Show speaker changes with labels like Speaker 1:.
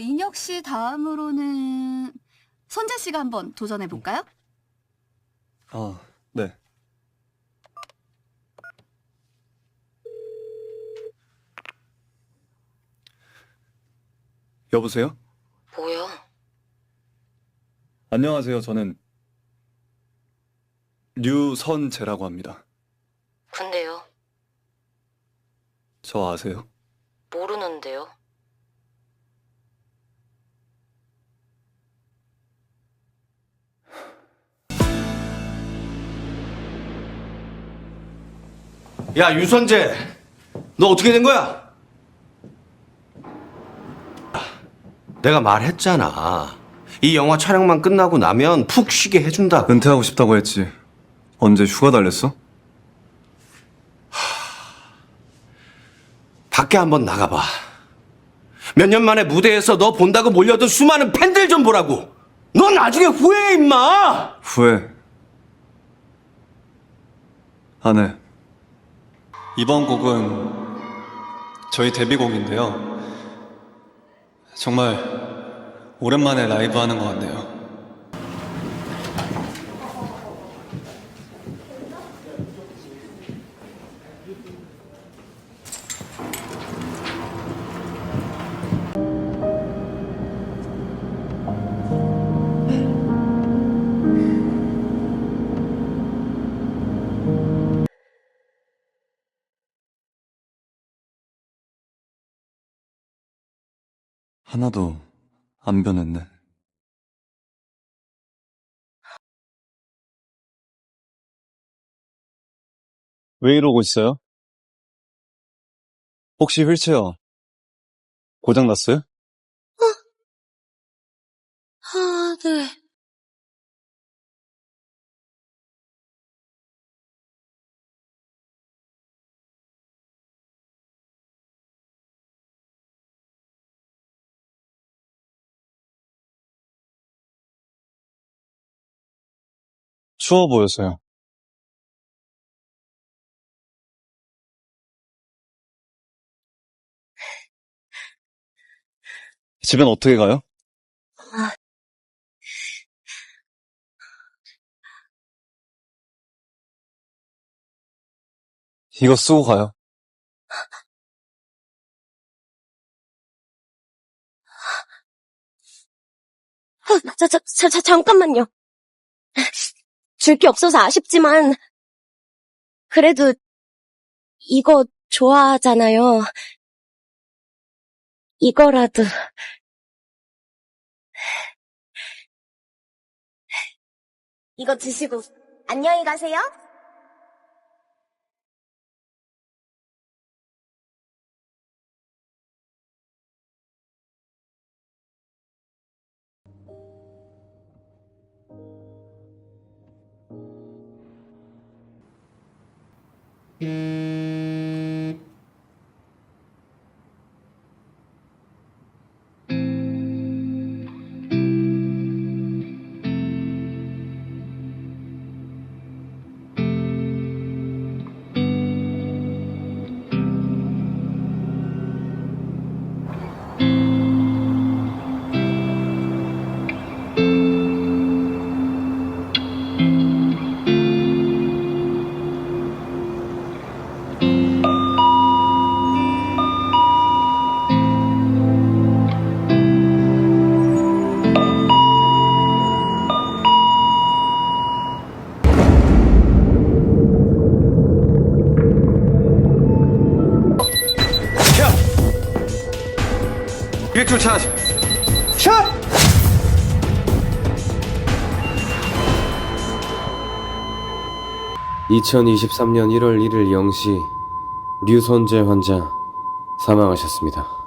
Speaker 1: 현혁 씨 다음으로는 선재 씨가 한번 도전해 볼까요?
Speaker 2: 아, 네. 여보세요?
Speaker 3: 뭐야?
Speaker 2: 안녕하세요. 저는 류선재라고 합니다.
Speaker 3: 근데요,
Speaker 2: 저 아세요?
Speaker 3: 모르는데요.
Speaker 4: 야 유선재 너 어떻게 된 거야? 내가 말했잖아 이 영화 촬영만 끝나고 나면 푹 쉬게 해준다
Speaker 2: 은퇴하고 싶다고 했지. 언제 휴가 달랬어?
Speaker 4: 밖에 한번 나가봐 몇 년 만에 무대에서 너 본다고 몰려든 수많은 팬들 좀 보라고 넌 나중에 후회해 임마
Speaker 2: 후회. 안 해. 이번 곡은 저희 데뷔곡인데요. 정말 오랜만에 라이브 하는 것 같네요. 하나도 안 변했네. 왜 이러고 있어요? 혹시 휠체어 고장났어요?
Speaker 3: 아, 네.
Speaker 2: 추워 보여서요. 집엔 어떻게 가요? 이거 쓰고 가요.
Speaker 5: 자, 자, 자, 잠깐만요. 줄 게 없어서 아쉽지만, 그래도, 이거 좋아하잖아요. 이거라도. 이거 드시고, 안녕히 가세요.
Speaker 4: 샷! 일줄 차 샷!
Speaker 6: (2023년 1월 1일 0시) 류선재 환자 사망하셨습니다.